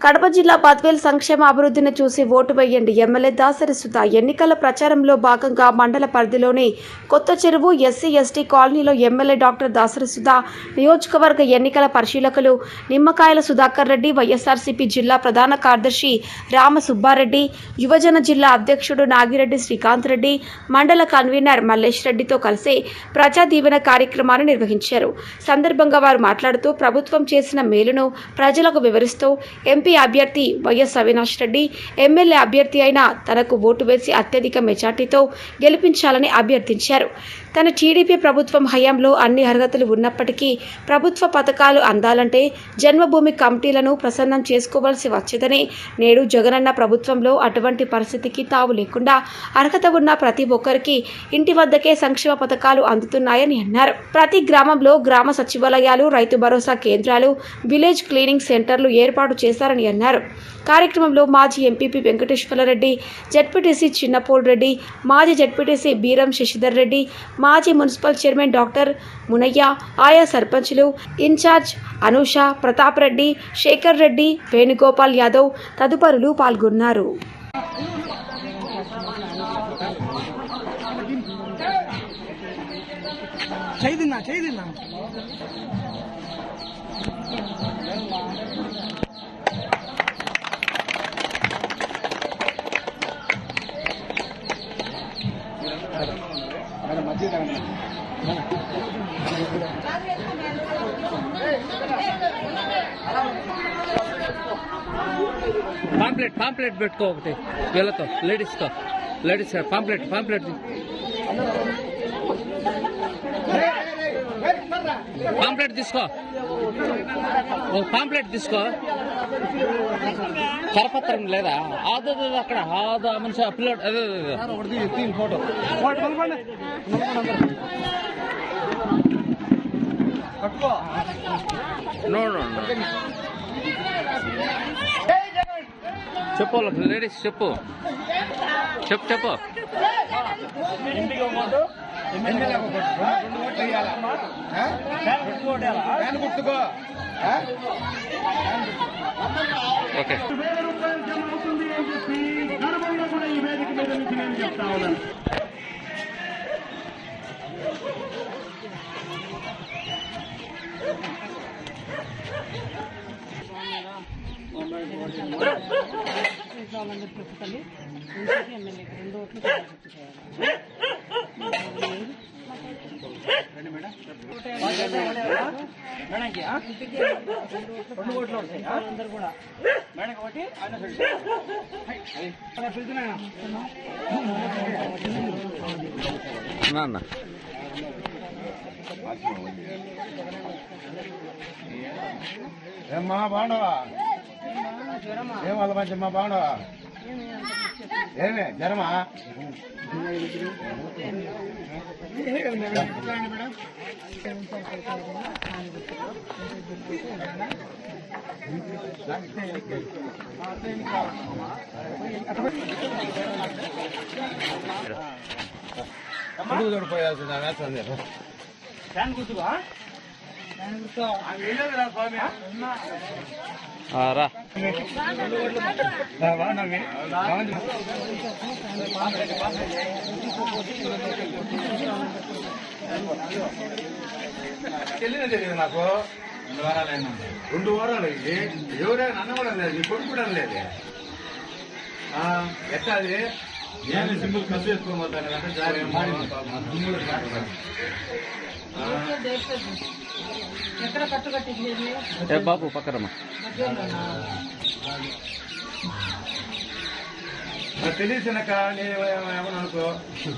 కడప జిల్లా బద్వేల్ సంక్షేమ అభివృద్ధిని చూసి ఓటు వేయండి ఎమ్మెల్యే దాసరి సుధా. ఎన్నికల ప్రచారంలో భాగంగా మండల పరిధిలోని కొత్త చెరువు ఎస్సీ ఎస్టీ కాలనీలో ఎమ్మెల్యే డాక్టర్ దాసరి సుధా నియోజకవర్గ ఎన్నికల పరిశీలకులు నిమ్మకాయల సుధాకర్ రెడ్డి వైఎస్ఆర్సీపీ జిల్లా ప్రధాన కార్యదర్శి రామ సుబ్బారెడ్డి యువజన జిల్లా అధ్యక్షుడు నాగిరెడ్డి శ్రీకాంత్ రెడ్డి మండల కన్వీనర్ మల్లేష్ రెడ్డితో కలిసి ప్రజా దీవెన కార్యక్రమాన్ని నిర్వహించారు. సందర్భంగా వారు మాట్లాడుతూ ప్రభుత్వం చేసిన మేలును ప్రజలకు వివరిస్తూ ఎంపీ అభ్యర్థి వైఎస్ అవినాష్ రెడ్డి ఎమ్మెల్యే అభ్యర్థి అయిన తనకు ఓటు వేసి అత్యధిక మెజార్టీతో గెలిపించాలని అభ్యర్థించారు. తన టీడీపీ ప్రభుత్వం హయాంలో అన్ని అర్హతలు ఉన్నప్పటికీ ప్రభుత్వ పథకాలు అందాలంటే జన్మభూమి కమిటీలను ప్రసన్నం చేసుకోవాల్సి వచ్చేదని నేడు జగనన్న ప్రభుత్వంలో అటువంటి పరిస్థితికి తావు లేకుండా అర్హత ఉన్న ప్రతి ఒక్కరికి ఇంటి వద్దకే సంక్షేమ పథకాలు అందుతున్నాయని అన్నారు. ప్రతి గ్రామంలో గ్రామ సచివాలయాలు రైతు భరోసా కేంద్రాలు విలేజ్ క్లీనింగ్ సెంటర్లు ఏర్పాటు చేశారని అన్నారు. కార్యక్రమంలో మాజీ ఎంపీపీ వెంకటేశ్వరరెడ్డి జడ్పీటీసీ చిన్నపోల్ రెడ్డి మాజీ జడ్పీటీసీ బీరం శశిధర్ రెడ్డి మాజీ మున్సిపల్ చైర్మన్ డాక్టర్ మునయ్య ఆయా సర్పంచ్లు ఇన్ఛార్జ్ అనూష ప్రతాప్ రెడ్డి శేఖర్ రెడ్డి వేణుగోపాల్ యాదవ్ తదుపరులు పాల్గొన్నారు Thank you. పాంప్లెట్ పాంప్లెట్ పెట్టుకో ఒకటి వీళ్ళతో లేడీస్తో లేడీస్ పాంప్లెట్ పాంప్లెట్ పాంప్లెట్ తీసుకో ఒక పాంప్లెట్ తీసుకో కరపత్రం లేదా? అదే అక్కడ. అదే మనిషి పిల్లడు అదే అదే, ఫోటో. చెప్పు లేడీస్ చెప్పు. చెప్పు చెప్పు. ఎమ్మెల్యే రెండు ఓట్లు వేయాలా? ఫ్యాన్ గుర్తుకో? ఓకే. అని చెప్పి గర్వంగా కూడా ఈ వేదిక మీద నుంచి నేను చెప్తా ఉన్నాను మేడంకి ఆ? రెండు ఓట్లు వస్తాయి ఆ? మేడం ఒకటి ఆయన ఒకటి. అలా పిలుచున్నా. నాన్న ఏమ్మా బాగున్నావా ఏం వాళ్ళ మంచి అమ్మా బాగున్నావా ఏమే జ్వరమా ముందుకు తోడిపోయాల్సింది ఆ వేస్తుంది ఫ్యాన్ గుర్తుగా తెలియదు తెలియదు నాకు రెండు వారాలు అయినా రెండు వారాలు అయింది ఎవరైనా అన్న కూడా లేదు నీ కొడుకు కూడా లేదు ఆ, ఎట్లా అది నేను సింపుల్ కసు వేసుకొని పోతాను అంటే జారి దుమ్ములు కాదు. ఆ, ఎక్కడ కట్టు కట్టింది ఏ బాబు పక్కరమ్మా. నాకు తెలిసినక నేను ఏమన్నా అనుకో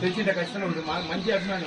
తెచ్చింటే ఖచ్చితంగా ఉంటుంది. మా- మంచి అభిమానం.